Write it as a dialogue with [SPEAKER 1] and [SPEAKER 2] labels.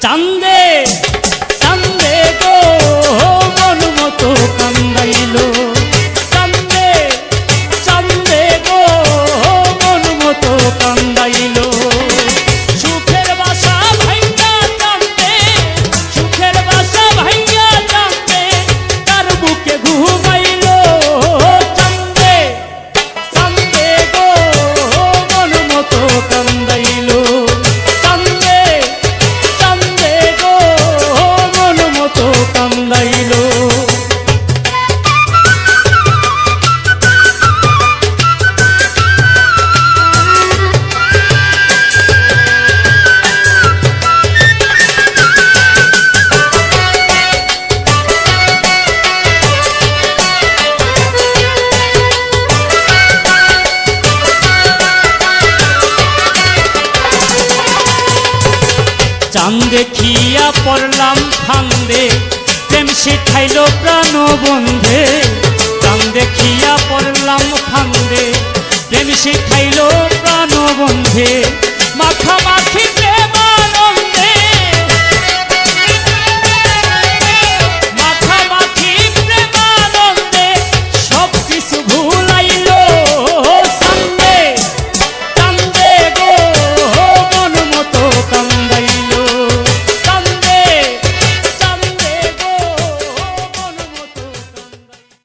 [SPEAKER 1] চান্দে চান দেখিয়া পড়লাম ফান্দে। প্রেম শিখাইল প্রাণ বন্ধে চান দেখিয়া পড়লাম ফান্দে। প্রেম শিখাইল প্রাণ বন্ধে